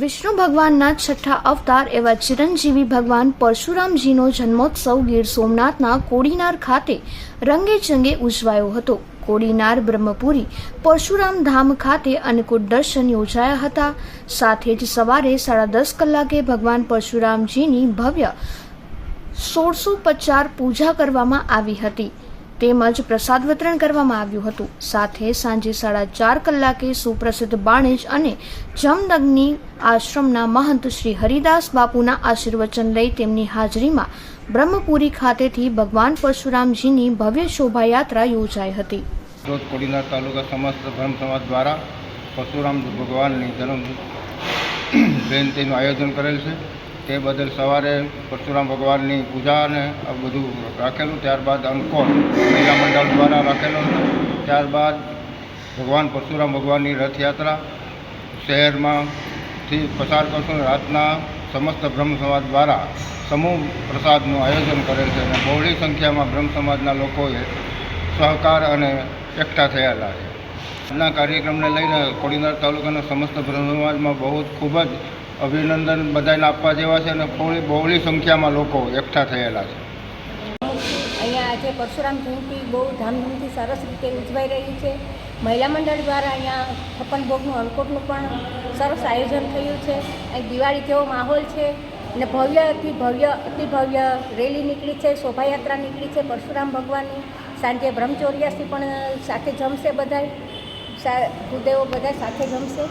વિષ્ણુ ભગવાનના છઠ્ઠા અવતાર એવા ચિરંજીવી ભગવાન પરશુરામજીનો જન્મોત્સવ ગીર સોમનાથના કોડીનાર ખાતે રંગે ચંગે ઉજવાયો હતો. કોડીનાર, બ્રહ્મપુરી, પરશુરામ ધામ ખાતે અન્નકૂટ દર્શન યોજાયા હતા. સાથે જ સવારે સાડા દસ કલાકે ભગવાન પરશુરામજીની ભવ્ય સોળસો પચાર પૂજા કરવામાં આવી હતી. તેમજ પ્રસાદ વિતરણ કરવામાં આવ્યું હતું. સાથે સાંજે સાડા ચાર કલાકે સુપ્રસિદ્ધ બાણેજ અને જમદગ્નિ આશ્રમના મહંત શ્રી હરિદાસ બાપુના આશીર્વચન લઈ તેમની હાજરીમાં બ્રહ્મપુરી ખાતેથી ભગવાન પરશુરામજીની ભવ્ય શોભાયાત્રા યોજાઈ હતી. રોજ કોડીનાર તાલુકા સમસ્ત બ્રહ્મ સમાજ દ્વારા પરશુરામ ભગવાનની જન્મ જયંતિનું આયોજન કરેલ છે. તે બદલ સવારે પરશુરામ ભગવાનની પૂજા અને બધું રાખેલું, ત્યારબાદ અંકોર મહિલા મંડળ દ્વારા રાખેલો ત્યારબાદ ભગવાન પરશુરામ ભગવાનની રથયાત્રા શહેરમાંથી પસાર કરશું. રાતના સમસ્ત બ્રહ્મ સમાજ દ્વારા સમૂહ પ્રસાદનું આયોજન કરેલ છે અને બહોળી સંખ્યામાં બ્રહ્મ સમાજના લોકોએ સહકાર અને એકઠા થયેલા છે. આજના કાર્યક્રમને લઈને કોડીનાર તાલુકાના સમસ્ત બ્રહ્મ સમાજમાં બહુ ખૂબ જ અભિનંદન બધાને આપવા જેવા છે અને બહોળી બહોળી સંખ્યામાં લોકો એકઠા થયેલા છે. અહીંયા આજે પરશુરામ જયંતિ બહુ ધામધૂમથી સરસ રીતે ઉજવાઈ રહી છે. મહિલા મંડળ દ્વારા અહીંયા છપ્પન ભોગનું અન્નકૂટનું પણ સરસ આયોજન થયું છે. અહીં દિવાળી જેવો માહોલ છે અને ભવ્ય અતિ ભવ્ય અતિ ભવ્ય રેલી નીકળી છે, શોભાયાત્રા નીકળી છે પરશુરામ ભગવાનની. સાંજે બ્રહ્મચોર્યાસી પણ સાથે જમશે બધાય. સા ભૂદેવો બધા સાથે જમશે.